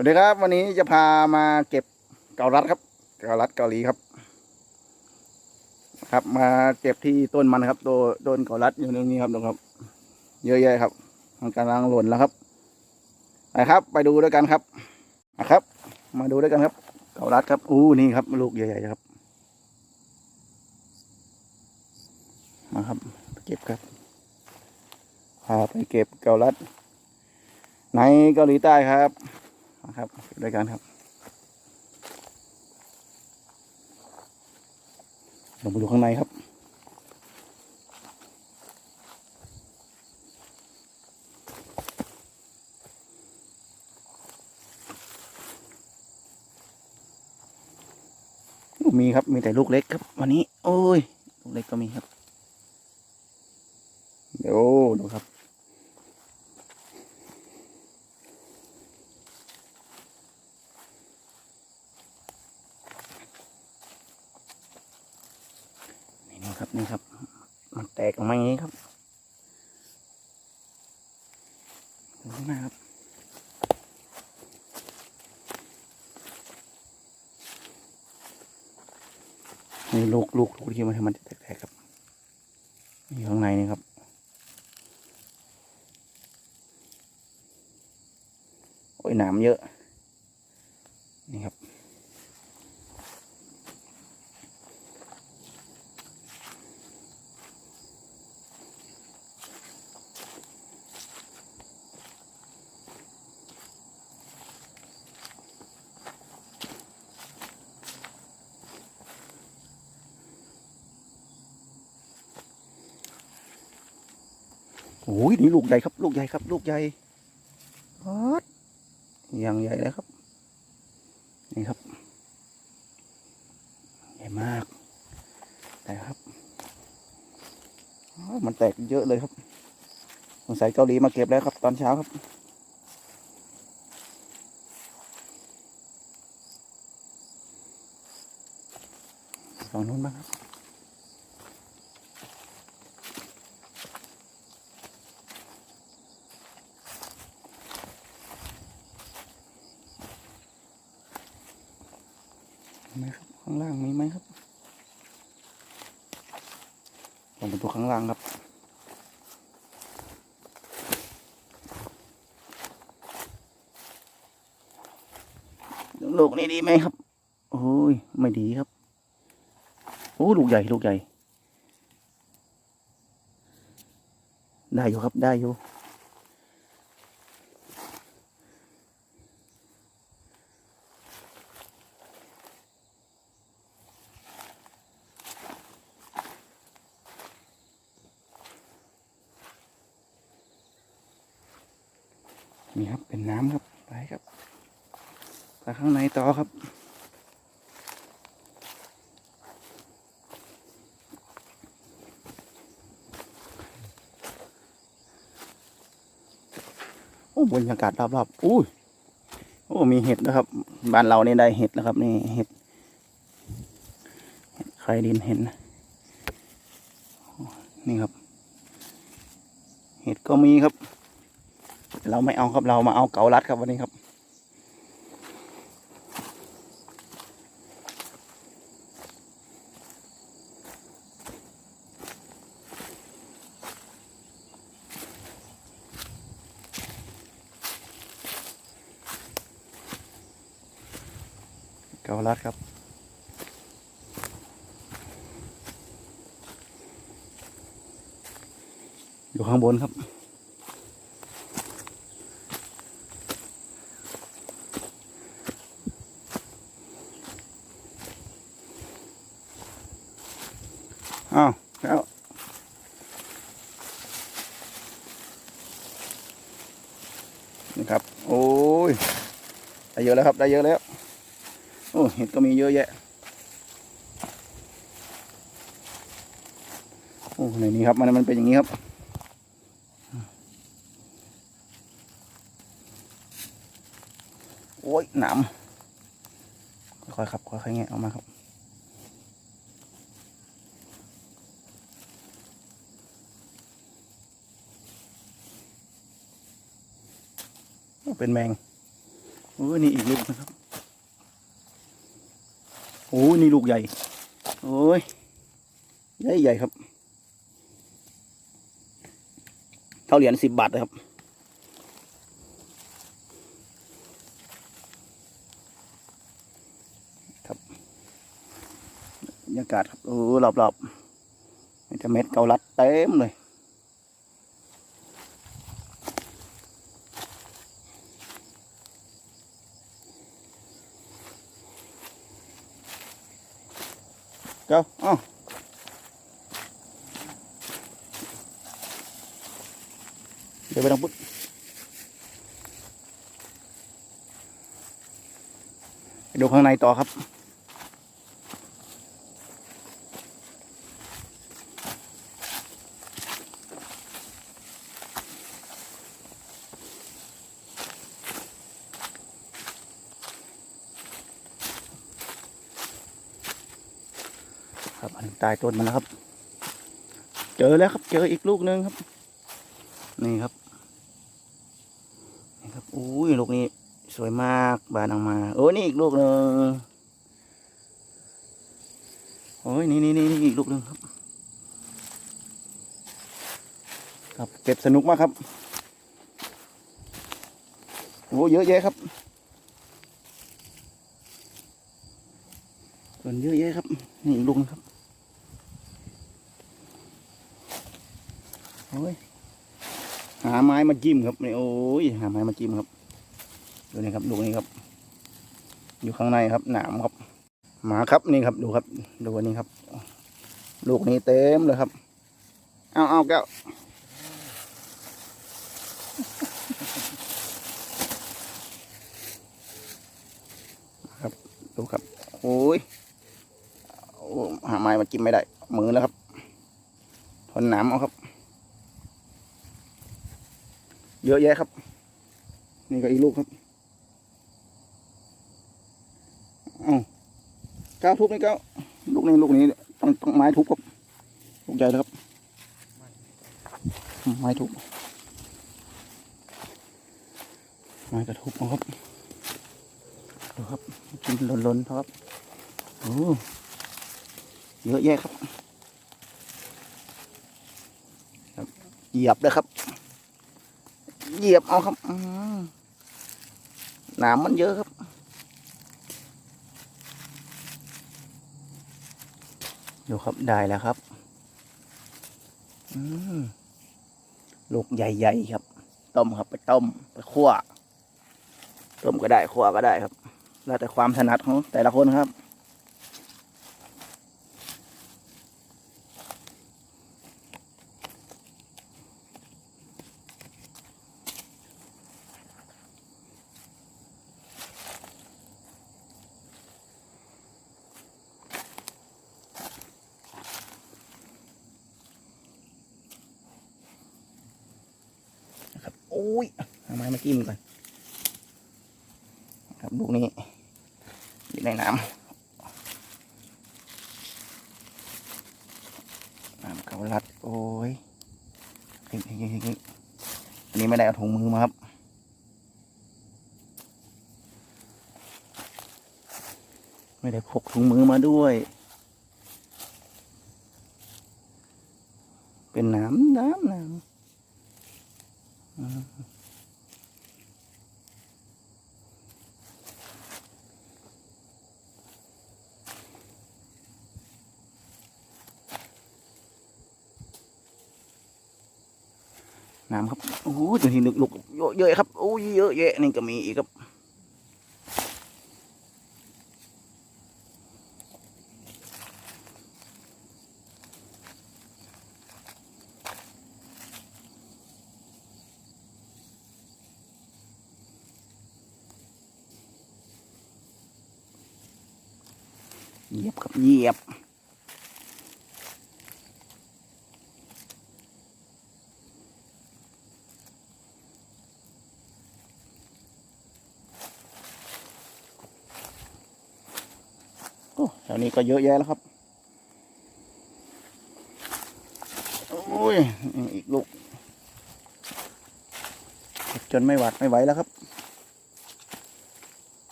วัสดีครับ วันนี้จะพามาเก็บเกาลัดครับ เกาลัดเกาหลีครับ ครับ มาเก็บที่ต้นมันครับ โดนโดนเกาลัดอยู่ตรงนี้ครับดูครับ เยอะแยะครับมันกำลังหล่นแล้วครับไปครับ ไปดูด้วยกันครับนะครับ มาดูด้วยกันครับ เกาลัดครับอู้นี่ครับ ลูกใหญ่ๆครับมาครับเก็บครับพาไปเก็บเกาลัดในเกาหลีใต้ครับ นะครับเก็บด้วยกันครับลงไปดูข้างในครับ มีครับ มีแต่ลูกเล็กครับ วันนี้ โอ้ย ลูกเล็กก็มีครับ เดี๋ยวดูครับ นี่นะครับนี่ครับ มันแตกออกมาอย่างนี้ครับดูข้างหน้าครับ นี่ลูกลูกลูกที่มันมันจะแตกๆครับนี่ข้างในนี่ครับ โอ้ยหนามเยอะ นี่ครับ โอ้ยนี่ลูกใหญ่ครับ ลูกใหญ่ครับ ลูกใหญ่ฮอดอย่างใหญ่เลยครับ นี่ครับ ใหญ่มากแต่ครับอ้าวมันแตกเยอะเลยครับสงสัยเกาหลีมาเก็บแล้วครับ ตอนเช้าครับฝั่งนู้นบ้างครับ มีไหมครับ ข้างล่างมีไหมครับ ลงไปดูข้างล่างครับลูกนี่ดีไหมครับ โอ้ย ไม่ดีครับ โอ้ลูกใหญ่ ลูกใหญ่ ได้อยู่ครับ ได้อยู่ นี่ครับเป็นน้ำครับไปครับไปข้างในต่อครับโอ้บรรยากาศรอบๆอุ้ยโอ้มีเห็ดนะครับ บ้านเราเนี่ได้เห็ดนะครับนี่เห็ดเห็ดใครดินเห็นนี่ครับ เห็ดก็มีครับ เราไม่เอาครับเรามาเอาเกาลัดครับวันนี้ครับ เกาลัดครับอยู่ข้างบนครับ อ้าวแล้วนี่ครับ โอ้ยได้เยอะแล้วครับ ได้เยอะแล้ว โอ้เห็ดก็มีเยอะแยะ โอ้ในนี้ครับ มันมันเป็นอย่างนี้ครับโอ้ยหนามค่อยๆครับ ค่อยๆแงะออกมาครับ เป็นแมงโอ้นี่อีกลูกนะครับโอ้นี่ลูกใหญ่ โอ้ย ใหญ่ใหญ่ครับเท่าเหรียญสิบบาทเลยครับครับบรรยากาศครับโอ้รอบรอบๆมีแต่เม็ดเกาลัดเต็มเลย เจ้าอ้าเดี๋ยวไปดังปุ๊บดูข้างในต่อครับ ครับอันใตายต้นมันแล้วครับ เจอแล้วครับ เจออีกลูกหนึงครับ นี่ครับนี่ครับอุ้ยลูกนี้สวยมากบานออกมาโอ้นี่อีกลูกหนึ่งโอ้ยนี่นี่นี่นี่อีกลูกหนึ่งครับ ครับเก็บสนุกมากครับโอ้เยอะแยะครับ ส่วนเยอะแยะครับ นี่ลูกนึงครับโอ้ยหาไม้มาจิ้มครับนี่โอ้ยหาไม้มาจิ้มครับดูนี่ครับดูนี่ครับ อยู่ข้างในครับหนามครับ หมาครับนี่ครับดูครับ ดูนนี้ครับ ลูกนี้เต็มเลยครับ เอาเอาแก้วครับดูครับ โอ้ยโอ้ หาไม้มาจิ้มไม่ได้มือแล้วครับ ทนหนามเอาครับ เยอะแยะครับ นี่ก็อีกลูกครับเอาก้าวทุบนี่ก้าวลูกนี้ลูกนี้ต้องต้องไม้ทุบครับลูกใหญ่แล้วครับ ไม้ทุบไม้กระทุบครับดูครับกินหล้นๆครับโอ้ เยอะแยะครับครับ เหยียบเลยครับ เหยียบเอาครับหนามมันเยอะครับดูครับได้แล้วครับอืมลูกใหญ่ๆครับ ต้มครับไปต้มไปคั่วต้มก็ได้คั่วก็ได้ครับ แล้วแต่ความถนัดของแต่ละคนครับ อ้ยเอาไม้มาจิ้มก่อนครับลูกนี้อยู่ในน้ำน้ำเขาลัดโอ้ยเฮ้ยเฮ้ยเฮ้ยเฮ้ยอันนี้ไม่ได้เอาถุงมือมาครับไม่ได้พกถุงมือมาด้วย เป็นน้ำน้ำน้ำ น้ำครับ โอ้ยตัวที่นึกลุกเยอะเยอะครับ โอ้ยเยอะแยะนี่ก็มีอีกครับ เหยียบครับเหยียบโอ้แถวนี้ก็เยอะแยะแล้วครับ โอ้ย อีกลูก จนไม่หวัดไม่ไหวแล้วครับ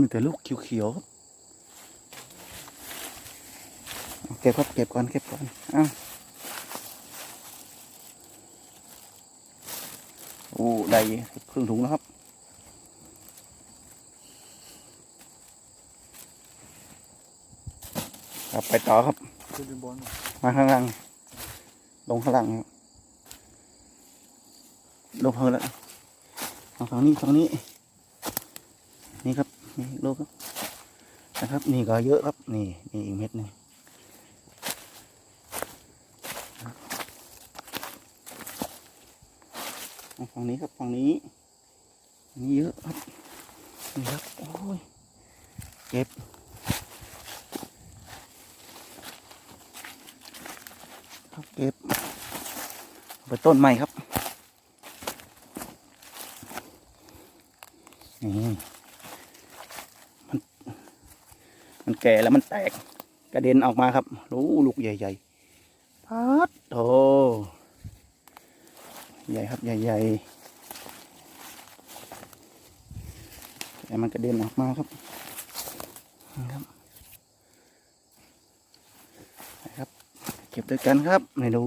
มีแต่ลูกเขียวๆครับเก็บครับเก็บก่อนเก็บก่อนอ้าวโอ้ได้ครึ่งถุงแล้วครับครับไปต่อครับมาข้างล่างลงข้างล่างครับลงเพิ่แล้วเอาฝั่งนี้ฝั่งนี้นี่ครับ นี่โลกครับนะครับ นี่ก็เยอะครับ นี่นี่อีกเม็ดหนึงฝั่งนี้ครับฝั่งนี้นนี้เยอะครับนี่ครับโอ้ยเก็บครับเก็บเอาไปต้นใหม่ครับนี่มันมัน แก่แล้วมันแตกกระเด็นออกมาครับรู้ลูกใหญ่ๆพัดโตใหญ่ครับใหญ่ๆแต่มันกระเด็นออกมาครับนะครับครับ เก็บด้วยกันครับนี่ดู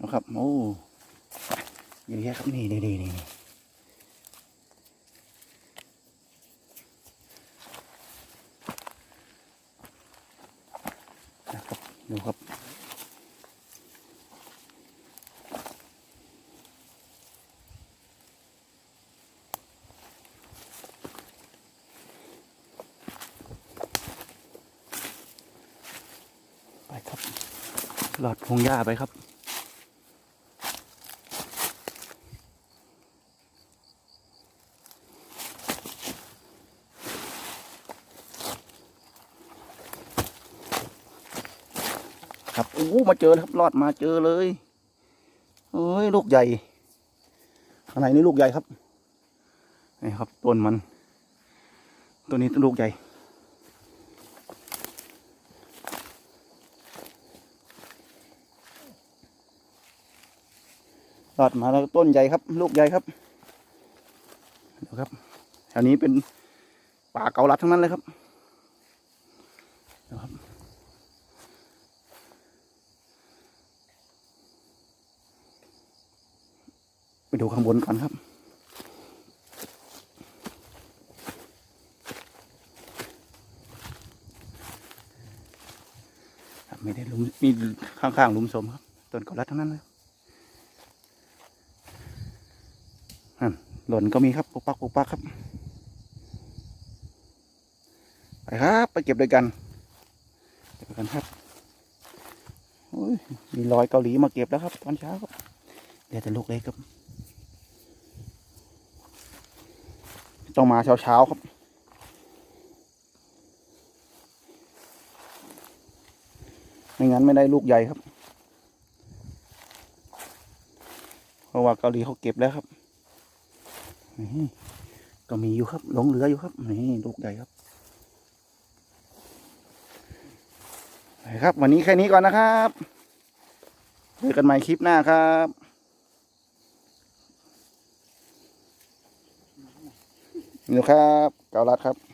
นะครับโอ้เยอะแยะครับนี่นี่นี่นี่นะครับ ดูครับ ไปครับ หลอดพงหญ้าไปครับ ครับโอ้มาเจอครับรอดมาเจอเลยเอ้ยลูกใหญ่ข้างในนี่ลูกใหญ่ครับนี่ครับต้นมัน ตัวนี้ลูกใหญ่รอดมาแล้วต้นใหญ่ครับ ลูกใหญ่ครับดูครับแถวนี้เป็นป่าเกาลัดทั้งนั้นเลยครับ ดูข้างบนก่อนครับไม่ได้ลุมมีข้างๆลุมสมครับต้นเกาลัดทั้งนั้นเลยนั่นหล่นก็มีครับปุกปักปุกปักครับ ไปครับ ไปเก็บด้วยกันเก็บกันครับโอ้ยมีรอยเกาหลีมาเก็บแล้วครับ ตอนเช้าครับเดี๋ยวแต่ลูกเล็กครับ ต้องมาเช้าๆครับ ไม่งั้นไม่ได้ลูกใหญ่ครับ เพราะว่าเกาหลีเขาเก็บแล้วครับนี่ก็มีอยู่ครับหลงเหลืออยู่ครับนี่ลูกใหญ่ครับครับ วันนี้แค่นี้ก่อนนะครับเจอกันใหม่คลิปหน้าครับ นี่ครับเกาลัดครับ